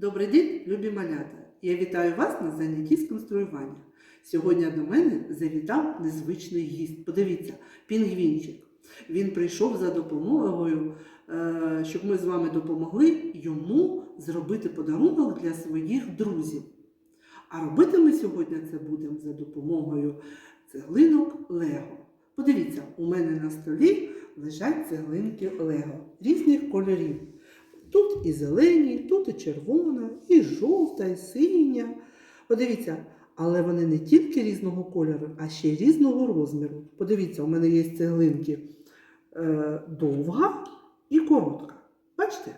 Добрий день, любі малята! Я вітаю вас на занятті з конструювання. Сьогодні до мене завітав незвичний гість. Подивіться, пінгвінчик. Він прийшов за допомогою, е, щоб ми з вами допомогли йому зробити подарунок для своїх друзів. А робити ми сьогодні це будемо за допомогою цеглинок Лего. Подивіться, у мене на столі лежать цеглинки Лего різних кольорів. Тут і зелені, тут і червона, і жовта, і синя. Подивіться, але вони не тільки різного кольору, а ще й різного розміру. Подивіться, у мене є цеглинки е, довга і коротка. Бачите?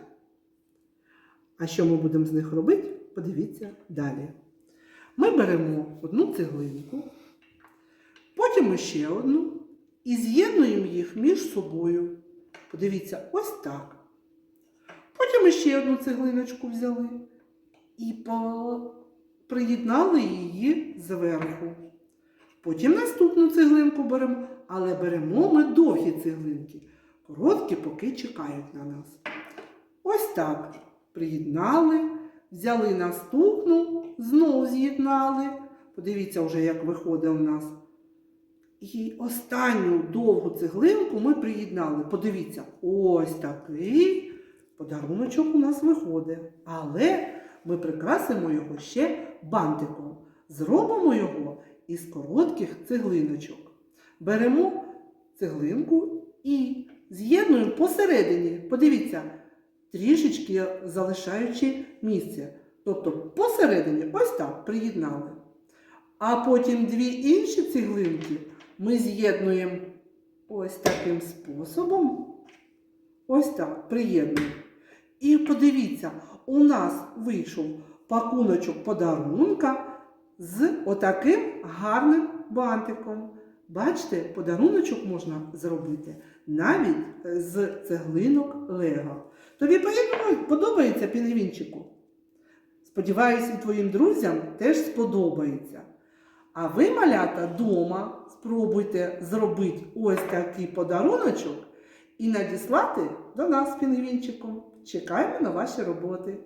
А що ми будемо з них робити? Подивіться далі. Ми беремо одну цеглинку, потім ще одну і з'єднуємо їх між собою. Подивіться, ось так. Потім ще одну цеглиночку взяли і по... приєднали її зверху. Потім наступну цеглинку беремо, але беремо ми довгі цеглинки. Короткі поки чекають на нас. Ось так. Приєднали, взяли наступну, знову з'єднали. Подивіться вже, як виходить у нас. І останню довгу цеглинку ми приєднали. Подивіться, ось такий подаруночок у нас виходить. Але ми прикрасимо його ще бантиком. Зробимо його із коротких цеглиночок. Беремо цеглинку і з'єднуємо посередині. Подивіться, трішечки залишаючи місце. Тобто посередині ось так приєднали. А потім дві інші цеглинки ми з'єднуємо ось таким способом. Ось так, приєднуємо. І подивіться, у нас вийшов пакуночок подарунка з отаким гарним бантиком. Бачите, подаруночок можна зробити навіть з цеглинок Лего. Тобі подобається пінгвінчику? Сподіваюся, твоїм друзям теж сподобається. А ви, малята, дома спробуйте зробити ось такий подаруночок і надіслати до нас пінгвінчиком. Чекаємо на ваші роботи.